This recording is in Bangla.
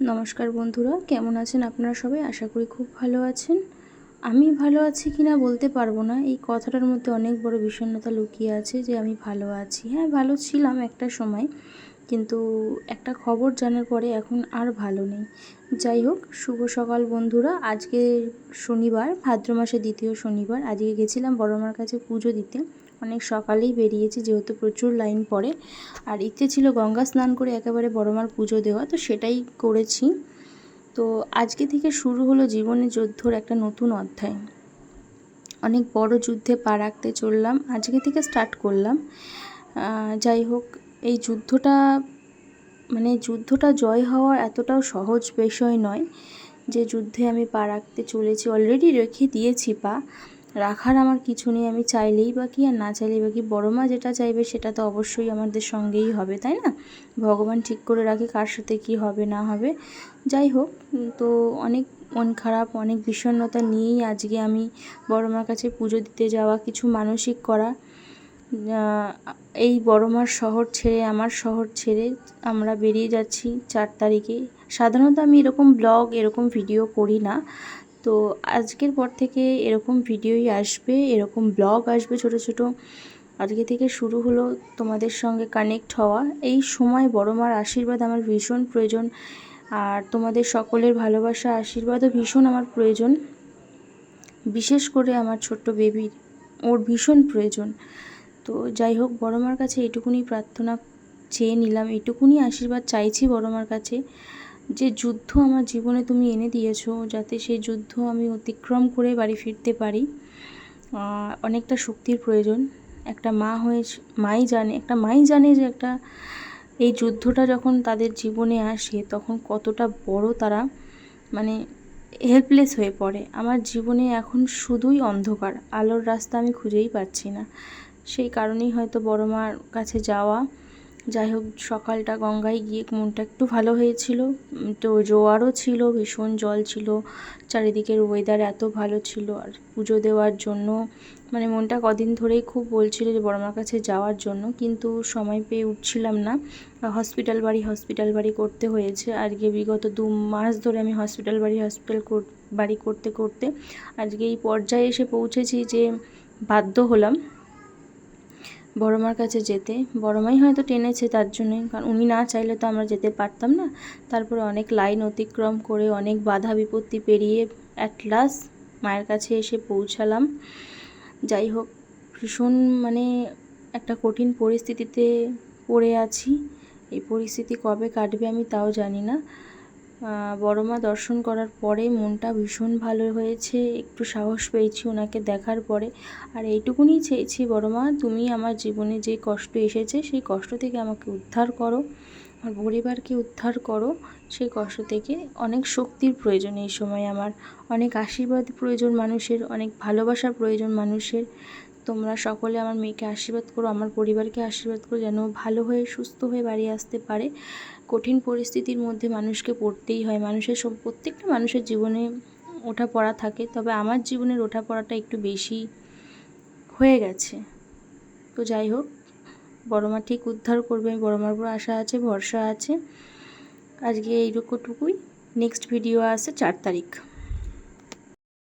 নমস্কার বন্ধুরা, কেমন আছেন আপনারা সবাই? আশা করি খুব ভালো আছেন। আমি ভালো আছি কি না বলতে পারব না। এই কথাটার মধ্যে অনেক বড় বিষণ্ণতা লুকিয়ে আছে যে আমি ভালো আছি। হ্যাঁ ভালো ছিলাম একটা সময়। কিন্তু একটা খবর জানার পরে এখন আর ভালো নেই। যাই হোক, শুভ সকাল বন্ধুরা। আজকে শনিবার, ভাদ্র মাসের দ্বিতীয় শনিবার। আজকে গেছিলাম বড় মার কাছে পুজো দিতে। অনেক সকালেই বেরিয়েছি, যেহেতু প্রচুর লাইন পড়ে। আর ইচ্ছে ছিল গঙ্গা স্নান করে একেবারে বড় মার পুজো দেওয়া, তো সেটাই করেছি। তো আজকে থেকে শুরু হলো জীবনে যুদ্ধর একটা নতুন অধ্যায়। অনেক বড় যুদ্ধে পা রাখতে চললাম, আজকে থেকে স্টার্ট করলাম। যাই হোক এই যুদ্ধটা মানে যুদ্ধটা জয় হওয়া এতটাও সহজ বিষয় নয় যে যুদ্ধে আমি পা রাখতে চলেছি। অলরেডি রেখে দিয়েছি পা। রাখার আমার কিছু নেই। আমি চাইলেই বা কি আর না চাইলেই বা কি, বড়ো মা যেটা চাইবে সেটা তো অবশ্যই আমাদের সঙ্গেই হবে, তাই না? ভগবান ঠিক করে রাখে কার সাথে কি হবে, না হবে। যাই হোক, তো অনেক মন খারাপ, অনেক বিষণ্ণতা নিয়েই আজকে আমি বড় মার কাছে পুজো দিতে যাওয়া, কিছু মানসিক করা এই বড় মার শহর ছেড়ে, আমার শহর ছেড়ে আমরা বেরিয়ে যাচ্ছি চার তারিখে। সাধারণত আমি এরকম ব্লগ এরকম ভিডিও করি না। তো আজকের পর থেকে এরকম ভিডিওই আসবে, এরকম ব্লগ আসবে ছোট ছোট। আজকে থেকে শুরু হলো তোমাদের সঙ্গে কানেক্ট হওয়া। এই সময় বড় মার আশীর্বাদ আমার ভীষণ প্রয়োজন আর তোমাদের সকলের ভালোবাসা আশীর্বাদও ভীষণ আমার প্রয়োজন। বিশেষ করে আমার ছোট্ট বেবির ওর ভীষণ প্রয়োজন। তো যাই হোক বড় মার কাছে এটুকুনি প্রার্থনা চেয়ে নিলাম, এটুকুনি আশীর্বাদ চাইছি বড় মার কাছে যে যুদ্ধ আমার জীবনে তুমি এনে দিয়েছ, যাতে সেই যুদ্ধ আমি অতিক্রম করে বাড়ি ফিরতে পারি। অনেকটা শক্তির প্রয়োজন। একটা মা হয়ে, মাই জানে, একটা মাই জানে যে একটা এই যুদ্ধটা যখন তাদের জীবনে আসে, তখন কতটা বড় তারা মানে হেল্পলেস হয়ে পড়ে। আমার জীবনে এখন শুধুই অন্ধকার, আলোর রাস্তা আমি খুঁজেই পাচ্ছি না। সেই কারণেই হয়তো বড় মার কাছে যাওয়া। যাই হোক, সকালটা গঙ্গায় গিয়ে মনটা একটু ভালো হয়েছিল। তো জোয়ারও ছিল, ভীষণ জল ছিল। চারিদিকের ওয়েদার এত ভালো ছিল আর পুজো দেওয়ার জন্য। মানে মনটা কদিন ধরেই খুব বলছিল যে বড়মার কাছে যাওয়ার জন্য, কিন্তু সময় পেয়ে উঠছিলাম না। হসপিটাল বাড়ি হসপিটাল বাড়ি করতে হয়েছে। আজকে বিগত দু মাস ধরে আমি হসপিটাল বাড়ি হসপিটাল বাড়ি করতে করতে আজকে এই পর্যায়ে এসে পৌঁছেছি যে বাধ্য হলাম। বড় মার কাছে যেতে। বড় মাই হয়তো টেনেছে তার জন্যই, কারণ উনি না চাইলে তো আমরা যেতে পারতাম না। তারপরে অনেক লাইন অতিক্রম করে অনেক বাধা বিপত্তি পেরিয়ে অ্যাট লাস্ট মায়ের কাছে এসে পৌঁছালাম। যাই হোক, ভীষণ মানে একটা কঠিন পরিস্থিতিতে পড়ে আছি। এই পরিস্থিতি কবে কাটবে আমি তাও জানি না। বড় মা দর্শন করার পরে মনটা ভীষণ ভালো হয়েছে, একটু সাহস পেয়েছি ওনাকে দেখার পরে। আর এইটুকুনি চেয়েছি বড় মা, তুমি আমার জীবনে যে কষ্ট এসেছে সেই কষ্ট থেকে আমাকে উদ্ধার করো, আমার পরিবারকে উদ্ধার করো। সেই কষ্ট থেকে অনেক শক্তির প্রয়োজন এই সময় আমার, অনেক আশীর্বাদ প্রয়োজন মানুষের, অনেক ভালোবাসার প্রয়োজন মানুষের। তোমরা সকলে আমার মেয়েকে আশীর্বাদ করো, আমার পরিবারকে আশীর্বাদ করো, যেন ভালো হয়ে, সুস্থ হয়ে বাড়ি আসতে পারে। কঠিন পরিস্থিতির মধ্যে মানুষকে পড়তেই হয়। মানুষের সব, প্রত্যেকটা মানুষের জীবনে ওঠা পড়া থাকে, তবে আমার জীবনের ওঠা পড়াটা একটু বেশি হয়ে গেছে। তো যাই হোক, বড় মা ঠিক উদ্ধার করবে, বড় মার উপর আশা আছে, ভরসা আছে। আজকে এইটুকুটুকুই। নেক্সট ভিডিও আছে চার তারিখ।